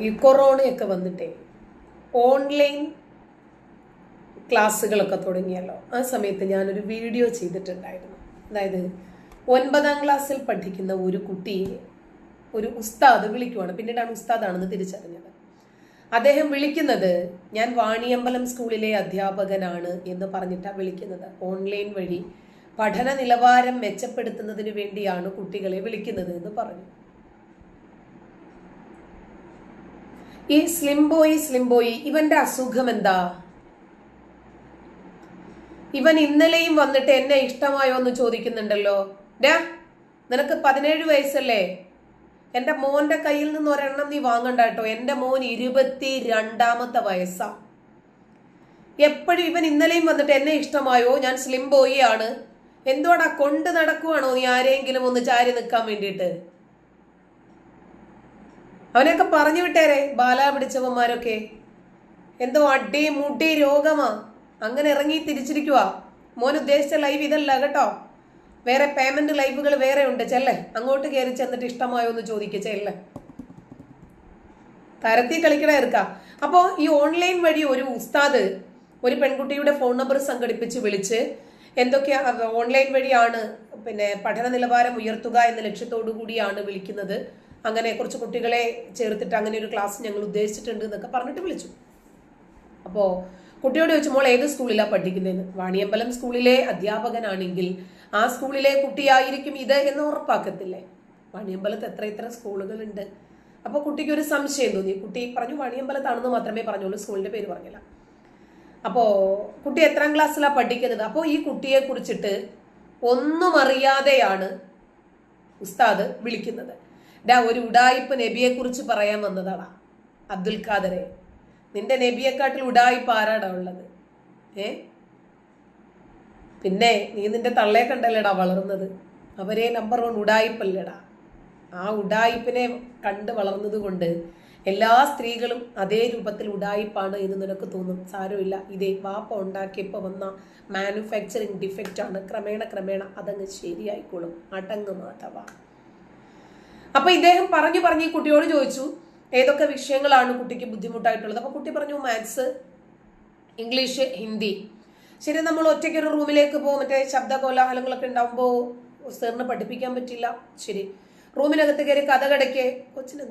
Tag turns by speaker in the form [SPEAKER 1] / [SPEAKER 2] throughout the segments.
[SPEAKER 1] ഈ കൊറോണയൊക്കെ വന്നിട്ടേ ഓൺലൈൻ ക്ലാസ്സുകളൊക്കെ തുടങ്ങിയല്ലോ. ആ സമയത്ത് ഞാനൊരു വീഡിയോ ചെയ്തിട്ടുണ്ടായിരുന്നു. അതായത് ഒൻപതാം ക്ലാസ്സിൽ പഠിക്കുന്ന ഒരു കുട്ടിയെ ഒരു ഉസ്താദ് വിളിക്കുവാണ്. പിന്നീടാണ് ഉസ്താദാണെന്ന് തിരിച്ചറിഞ്ഞത്. അദ്ദേഹം വിളിക്കുന്നത് ഞാൻ വാണിയമ്പലം സ്കൂളിലെ അധ്യാപകനാണ് എന്ന് പറഞ്ഞിട്ടാണ് വിളിക്കുന്നത്. ഓൺലൈൻ വഴി പഠന നിലവാരം മെച്ചപ്പെടുത്തുന്നതിന് വേണ്ടിയാണ് കുട്ടികളെ വിളിക്കുന്നത് എന്ന് പറഞ്ഞു. ഈ സ്ലിംബോയി സ്ലിംബോയി ഇവന്റെ അസുഖം എന്താ? ഇവൻ ഇന്നലെയും വന്നിട്ട് എന്നെ ഇഷ്ടമായോ എന്ന് ചോദിക്കുന്നുണ്ടല്ലോ. ഡാ നിനക്ക് പതിനേഴ് വയസ്സല്ലേ? എന്റെ മോന്റെ കയ്യിൽ നിന്ന് ഒരെണ്ണം നീ വാങ്ങണ്ട കേട്ടോ. എന്റെ മോൻ ഇരുപത്തി രണ്ടാമത്തെ വയസ്സാ. എപ്പോഴും ഇവൻ ഇന്നലെയും വന്നിട്ട് എന്നെ ഇഷ്ടമായോ? ഞാൻ സ്ലിം ബോയി ആണ്. എന്തുകൊണ്ടാ കൊണ്ട് നടക്കുവാണോ നീ ആരെങ്കിലും ഒന്ന് ചാരി നിൽക്കാൻ വേണ്ടിയിട്ട്? അവനെയൊക്കെ പറഞ്ഞു വിട്ടേരെ ബാല പിടിച്ചവന്മാരൊക്കെ. എന്തോ അടി മുടി രോഗമാ. അങ്ങനെ ഇറങ്ങി തിരിച്ചിരിക്കുക മോൻ ഉദ്ദേശിച്ച ലൈവ് ഇതല്ല കേട്ടോ. വേറെ പേയ്മെന്റ് ലൈവുകൾ വേറെ ഉണ്ട്. ചെല്ലേ. അങ്ങോട്ട് കയറി ചെന്നിട്ട് ഇഷ്ടമായോ എന്ന് ചോദിക്കുക ചെല്ലേ. തരത്തി കളിക്കണ ഇറക്ക അപ്പോൾ ഈ ഓൺലൈൻ വഴി ഒരു ഉസ്താദ് ഒരു പെൺകുട്ടിയുടെ ഫോൺ നമ്പർ സംഘടിപ്പിച്ച് വിളിച്ച് എന്തൊക്കെയാ ഓൺലൈൻ വഴിയാണ് പിന്നെ പഠന നിലവാരം ഉയർത്തുക എന്ന ലക്ഷ്യത്തോടു കൂടിയാണ് വിളിക്കുന്നത്. അങ്ങനെ കുറച്ച് കുട്ടികളെ ചേർത്തിട്ട് അങ്ങനെ ഒരു ക്ലാസ് ഞങ്ങൾ ഉദ്ദേശിച്ചിട്ടുണ്ട് എന്നൊക്കെ പറഞ്ഞിട്ട് വിളിച്ചു. അപ്പോൾ കുട്ടിയോട് ചോദിച്ചു മോൾ ഏത് സ്കൂളിലാണ് പഠിക്കുന്നതെന്ന്? വാണിയമ്പലം സ്കൂളിലെ അധ്യാപകനാണെങ്കിൽ ആ സ്കൂളിലെ കുട്ടിയായിരിക്കും ഇത് എന്ന് ഉറപ്പാക്കത്തില്ലേ? വാണിയമ്പലത്ത് എത്ര എത്ര സ്കൂളുകളുണ്ട്? അപ്പോൾ കുട്ടിക്ക് ഒരു സംശയം തോന്നി. കുട്ടി പറഞ്ഞു വാണിയമ്പലത്താണെന്ന് മാത്രമേ പറഞ്ഞുള്ളൂ സ്കൂളിന്റെ പേര് പറഞ്ഞില്ല. അപ്പോൾ കുട്ടി എത്രാം ക്ലാസ്സിലാണ് പഠിക്കുന്നത്? അപ്പോൾ ഈ കുട്ടിയെ കുറിച്ചിട്ട് ഒന്നും അറിയാതെയാണ് ഉസ്താദ് വിളിക്കുന്നത്. ഡാ ഒരു ഉടായിപ്പ് നബിയെ കുറിച്ച് പറയാൻ വന്നതാണ് അബ്ദുൽ ഖാദറെ നിന്റെ നബിയെക്കാട്ടിൽ ഉടായിപ്പ് ആരാടാ ഉള്ളത്? ഏ? പിന്നെ നീ നിന്റെ തള്ളയെ കണ്ടല്ലേടാ വളർന്നത്? അവരെ നമ്പർ വൺ ഉടായിപ്പല്ലേടാ. ആ ഉടായിപ്പിനെ കണ്ട് വളർന്നത് കൊണ്ട് എല്ലാ സ്ത്രീകളും അതേ രൂപത്തിൽ ഉടായിപ്പാണ് എന്ന് നിനക്ക് തോന്നും? സാരമില്ല. ഇതേ വാപ്പ ഉണ്ടാക്കിയപ്പോൾ വന്ന മാനുഫാക്ചറിങ് ഡിഫക്റ്റ് ആണ്. ക്രമേണ ക്രമേണ അതങ്ങ് ശരിയായിക്കോളും. അടങ്ങ് മാധവ. അപ്പൊ ഇദ്ദേഹം പറഞ്ഞു പറഞ്ഞ് ഈ കുട്ടിയോട് ചോദിച്ചു ഏതൊക്കെ വിഷയങ്ങളാണ് കുട്ടിക്ക് ബുദ്ധിമുട്ടായിട്ടുള്ളത്? അപ്പൊ കുട്ടി പറഞ്ഞു മാത്സ് ഇംഗ്ലീഷ് ഹിന്ദി. ശരി നമ്മൾ ഒറ്റയ്ക്ക് ഒരു റൂമിലേക്ക് പോകും മറ്റേ ശബ്ദ കോലാഹലങ്ങളൊക്കെ ഉണ്ടാകുമ്പോൾ സാറിന് പഠിപ്പിക്കാൻ പറ്റില്ല. ശരി. റൂമിനകത്ത് കയറി കഥ കടയ്ക്ക്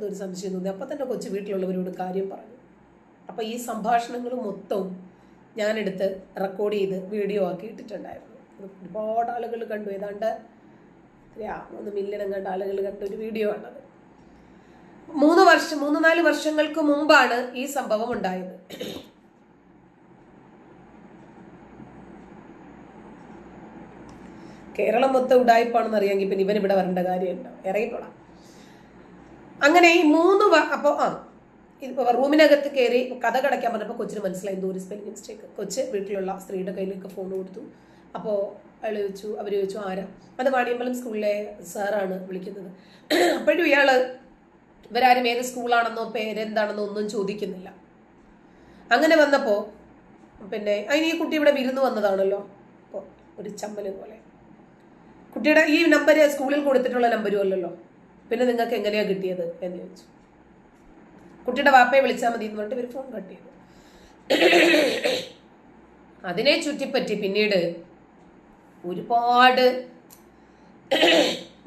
[SPEAKER 1] ഒരു സംശയം തോന്നി. അപ്പൊ തന്നെ കൊച്ചു വീട്ടിലുള്ളവരോട് കാര്യം പറഞ്ഞു. അപ്പൊ ഈ സംഭാഷണങ്ങൾ മൊത്തവും ഞാനെടുത്ത് റെക്കോർഡ് ചെയ്ത് വീഡിയോ ആക്കി ഇട്ടിട്ടുണ്ടായിരുന്നു. ഒരുപാട് ആളുകൾ കണ്ടു. ഏതാണ്ട് മൂന്ന് മില്യൺ കണ്ട ആളുകൾ കണ്ട ഒരു വീഡിയോ ആണത് മൂന്ന് വർഷം മൂന്ന് നാല് വർഷങ്ങൾക്ക് മുമ്പാണ് ഈ സംഭവം ഉണ്ടായത്. കേരളം മൊത്തം ഉടായ്പാണെന്ന് അറിയാമെങ്കിൽ പിന്നെ ഇവൻ ഇവിടെ വരേണ്ട കാര്യമുണ്ടോ? ഇറങ്ങിക്കോളാം. അങ്ങനെ ഈ മൂന്ന് അപ്പോൾ അപ്പൊ ആ റൂമിനകത്ത് കയറി കഥ കടയ്ക്കാൻ പറഞ്ഞപ്പോൾ കൊച്ചിന് മനസ്സിലായി. ദൂരി സ്പെല്ലിംഗ് മിസ്റ്റേക്ക് കൊച്ച് വീട്ടിലുള്ള സ്ത്രീയുടെ കയ്യിലേക്ക് ഫോൺ കൊടുത്തു. അപ്പോൾ അയാൾ ചോദിച്ചു അവർ ചോദിച്ചു ആരാ? അത് വാണിയമ്പലം സ്കൂളിലെ സാറാണ് വിളിക്കുന്നത്. അപ്പോഴും ഇയാൾ ഇവരാരും ഏത് സ്കൂളാണെന്നോ പേരെന്താണെന്നോ ഒന്നും ചോദിക്കുന്നില്ല. അങ്ങനെ വന്നപ്പോൾ പിന്നെ അതിന് ഈ കുട്ടി ഇവിടെ വിരുന്ന് വന്നതാണല്ലോ? അപ്പോൾ ഒരു ചമ്മൽ പോലെ. കുട്ടിയുടെ ഈ നമ്പർ സ്കൂളിൽ കൊടുത്തിട്ടുള്ള നമ്പരും അല്ലല്ലോ? പിന്നെ നിങ്ങൾക്ക് എങ്ങനെയാ കിട്ടിയത് എന്ന് ചോദിച്ചു. കുട്ടിയുടെ വാപ്പയെ വിളിച്ചാൽ മതി എന്ന് പറഞ്ഞിട്ട് ഇവർ ഫോൺ കട്ട് ചെയ്തു. അതിനെ ചുറ്റിപ്പറ്റി പിന്നീട് ഒരുപാട്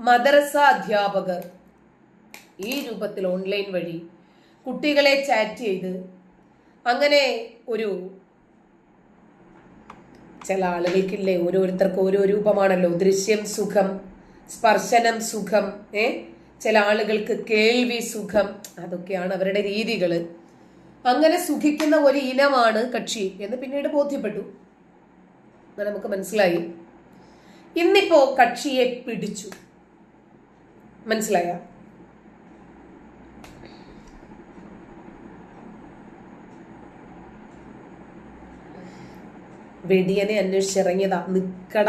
[SPEAKER 1] മദ്രസ അധ്യാപകർ ഈ രൂപത്തിൽ ഓൺലൈൻ വഴി കുട്ടികളെ ചാറ്റ് ചെയ്ത് അങ്ങനെ ഒരു ചില ആളുകൾക്കില്ലേ ഓരോരുത്തർക്ക് ഓരോ രൂപമാണല്ലോ. ദൃശ്യം സുഖം സ്പർശനം സുഖം ഏ? ചില ആളുകൾക്ക് കേൾവി സുഖം അതൊക്കെയാണ് അവരുടെ രീതികൾ അങ്ങനെ സുഖിക്കുന്ന ഒരു ഇനമാണ് കക്ഷി എന്ന് പിന്നീട് ബോധ്യപ്പെട്ടു. നമുക്ക് മനസ്സിലായി. ഇന്നിപ്പോ കക്ഷിയെ പിടിച്ചു. മനസ്സിലായ? വെടിയനെ അന്വേഷിച്ചിറങ്ങിയതാ. നിക്കട.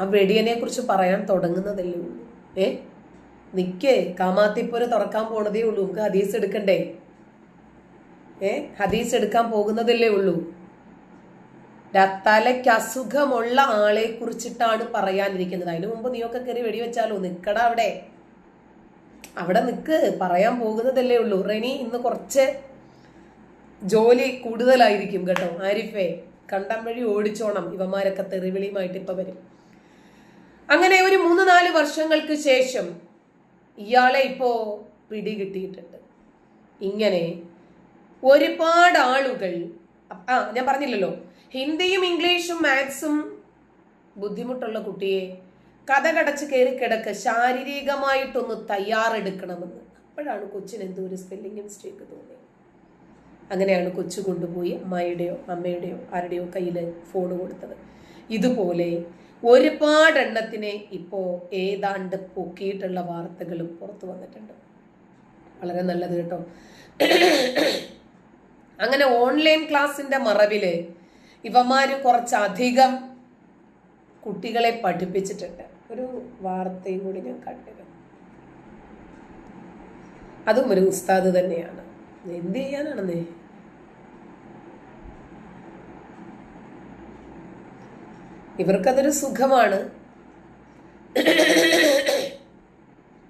[SPEAKER 1] ആ വെടിയനെ കുറിച്ച് പറയാൻ തുടങ്ങുന്നതല്ലേ ഉള്ളൂ. ഏ? നിക്കേ. കാമാത്തിപ്പുര തുറക്കാൻ പോണതേ ഉള്ളൂ. നമുക്ക് ഹദീസ് എടുക്കണ്ടേ? ഏ? ഹദീസ് എടുക്കാൻ പോകുന്നതല്ലേ ഉള്ളൂ. തലയ്ക്ക് അസുഖമുള്ള ആളെ കുറിച്ചിട്ടാണ് പറയാനിരിക്കുന്നത്. അതിനു മുമ്പ് നീയൊക്കെ കയറി വെടിവെച്ചാലോ? നിക്കട അവിടെ. അവിടെ നിൽക്ക് പറയാൻ പോകുന്നതല്ലേ ഉള്ളൂ. റെനി ഇന്ന് കുറച്ച് ജോലി കൂടുതലായിരിക്കും കേട്ടോ. ആരിഫേ കണ്ടം വഴി ഓടിച്ചോണം. ഇവന്മാരൊക്കെ തെറിവിളിയുമായിട്ട് ഇപ്പൊ വരും. അങ്ങനെ ഒരു മൂന്ന് നാല് വർഷങ്ങൾക്ക് ശേഷം ഇയാളെ ഇപ്പോ പിടികിട്ടിയിട്ടുണ്ട്. ഇങ്ങനെ ഒരുപാട് ആളുകൾ ആ ഞാൻ പറഞ്ഞില്ലല്ലോ. ഹിന്ദിയും ഇംഗ്ലീഷും മാത്സും ബുദ്ധിമുട്ടുള്ള കുട്ടിയെ കഥ കടച്ച് കയറി കിടക്ക് ശാരീരികമായിട്ടൊന്ന് തയ്യാറെടുക്കണമെന്ന്. അപ്പോഴാണ് കൊച്ചിന് എന്തോ ഒരു സ്പെല്ലിംഗ് മിസ്റ്റേക്ക് തോന്നി അങ്ങനെയാണ് കൊച്ചു കൊണ്ടുപോയി അമ്മായിയുടെയോ അമ്മയുടെയോ ആരുടെയോ കയ്യിൽ ഫോൺ കൊടുത്തത്. ഇതുപോലെ ഒരുപാട് എണ്ണത്തിനെ ഇപ്പോൾ ഏതാണ്ട് പൊക്കിയിട്ടുള്ള വാർത്തകളും പുറത്തു വന്നിട്ടുണ്ട്. വളരെ നല്ലത് കേട്ടോ. അങ്ങനെ ഓൺലൈൻ ക്ലാസ്സിന്റെ മറവിൽ ഇവന്മാര് കുറച്ചധികം കുട്ടികളെ പഠിപ്പിച്ചിട്ടുണ്ട്. ഒരു വാർത്തയും കൂടി ഞാൻ കണ്ടിരുന്നു. അതും ഒരു ഉസ്താദ് തന്നെയാണ്. എന്ത് ചെയ്യാനാണെന്നേ? ഇവർക്കതൊരു സുഖമാണ്.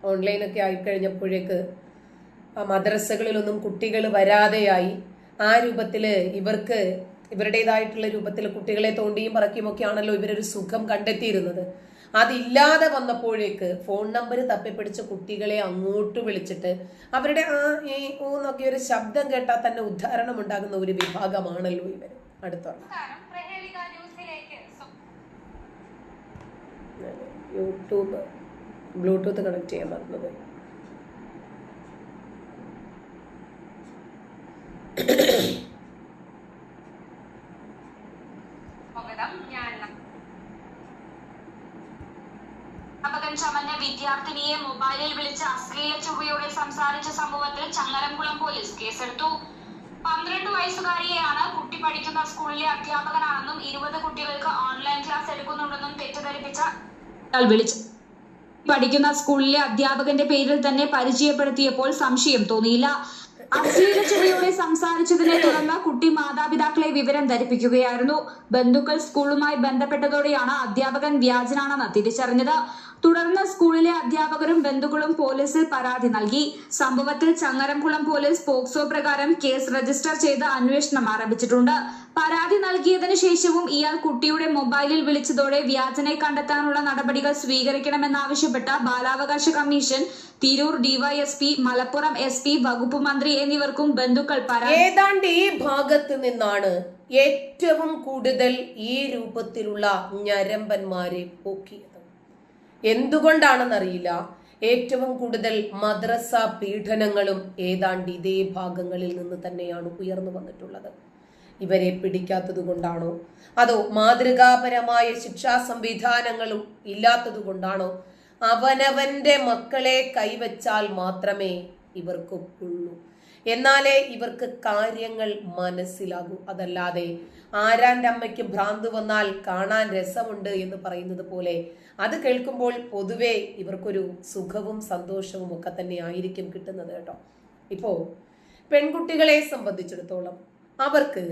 [SPEAKER 1] ഓൺലൈനൊക്കെ ആയിക്കഴിഞ്ഞപ്പോഴേക്ക് ആ മദ്രസകളിലൊന്നും കുട്ടികൾ വരാതെയായി ആ രൂപത്തിൽ ഇവർക്ക് ഇവരുടേതായിട്ടുള്ള രൂപത്തിൽ കുട്ടികളെ തോണ്ടിയും പറക്കിയും ഒക്കെ ആണല്ലോ ഇവരൊരു സുഖം കണ്ടെത്തിയിരുന്നത്. അതില്ലാതെ വന്നപ്പോഴേക്ക് ഫോൺ നമ്പർ തപ്പിപ്പിടിച്ച കുട്ടികളെ അങ്ങോട്ട് വിളിച്ചിട്ട് അവരുടെ ആ ഈ ഊന്നൊക്കെ ഒരു ശബ്ദം കേട്ടാൽ തന്നെ ഉദ്ധാരണം ഉണ്ടാകുന്ന ഒരു വിഭാഗമാണല്ലോ ഇവർ. അടുത്ത. യൂട്യൂബ് ബ്ലൂടൂത്ത് കണക്ട് ചെയ്യാൻ മറന്നത്
[SPEAKER 2] വിദ്യാർത്ഥിനിയെ മൊബൈലിൽ വിളിച്ച് അശ്ലീല ചുവയോടെ സംസാരിച്ച സംഭവത്തിൽ ചങ്ങരംകുളം പോലീസ് കേസെടുത്തു. പന്ത്രണ്ട് വയസ്സുകാരിയെയാണ് കുട്ടി പഠിക്കുന്ന സ്കൂളിലെ അധ്യാപകനാണെന്നും ഇരുപത് കുട്ടികൾക്ക് ഓൺലൈൻ ക്ലാസ് എടുക്കുന്നുണ്ടെന്നും തെറ്റിദ്ധരിപ്പിച്ച വിളിച്ചു പഠിക്കുന്ന സ്കൂളിലെ അധ്യാപകന്റെ പേരിൽ തന്നെ പരിചയപ്പെടുത്തിയപ്പോൾ സംശയം തോന്നിയില്ല. അശ്ലീല ചുവയോടെ സംസാരിച്ചതിനെ തുടർന്ന് കുട്ടി മാതാപിതാക്കളെ വിവരം ധരിപ്പിക്കുകയായിരുന്നു. ബന്ധുക്കൾ സ്കൂളുമായി ബന്ധപ്പെട്ടതോടെയാണ് അധ്യാപകൻ വ്യാജനാണെന്ന് തിരിച്ചറിഞ്ഞത്. തുടർന്ന് സ്കൂളിലെ അധ്യാപകരും ബന്ധുക്കളും പോലീസിൽ പരാതി നൽകി. സംഭവത്തിൽ ചങ്ങരംകുളം പോലീസ് പോക്സോ പ്രകാരം കേസ് രജിസ്റ്റർ ചെയ്ത് അന്വേഷണം ആരംഭിച്ചിട്ടുണ്ട്. പരാതി നൽകിയതിനു ശേഷവും ഇയാൾ കുട്ടിയുടെ മൊബൈലിൽ വിളിച്ചതോടെ വ്യാജനെ കണ്ടെത്താനുള്ള നടപടികൾ സ്വീകരിക്കണമെന്നാവശ്യപ്പെട്ട ബാലാവകാശ commission Tirur DYSP Malappuram S P വകുപ്പ് മന്ത്രി എന്നിവർക്കും ബന്ധുക്കൾ പരാതി.
[SPEAKER 1] ഏതാണ്ട് ഈ ഭാഗത്ത് നിന്നാണ് ഏറ്റവും കൂടുതൽ ഈ രൂപത്തിലുള്ള ഞരമ്പന്മാരെ പൊക്കിയത്. എന്തുകൊണ്ടാണെന്നറിയില്ല. ഏറ്റവും കൂടുതൽ മദ്രസ പീഡനങ്ങളും ഏതാണ്ട് ഇതേ ഭാഗങ്ങളിൽ നിന്ന് തന്നെയാണ് ഉയർന്നു വന്നിട്ടുള്ളത്. ഇവരെ പിടിക്കാത്തത് കൊണ്ടാണോ? അതോ മാതൃകാപരമായ ശിക്ഷാ സംവിധാനങ്ങളും ഇല്ലാത്തത് കൊണ്ടാണോ? അവനവന്റെ മക്കളെ കൈവച്ചാൽ മാത്രമേ ഇവർക്കൊപ്പുള്ളൂ. എന്നാലേ ഇവർക്ക് കാര്യങ്ങൾ മനസ്സിലാകൂ. അതല്ലാതെ ആരാന്റെ അമ്മയ്ക്ക് ഭ്രാന്ത് വന്നാൽ കാണാൻ രസമുണ്ട് എന്ന് പറയുന്നത് പോലെ അത് കേൾക്കുമ്പോൾ പൊതുവെ ഇവർക്കൊരു സുഖവും സന്തോഷവും ഒക്കെ തന്നെ ആയിരിക്കും കിട്ടുന്നത് കേട്ടോ. ഇപ്പോ പെൺകുട്ടികളെ സംബന്ധിച്ചിടത്തോളം അവർക്ക്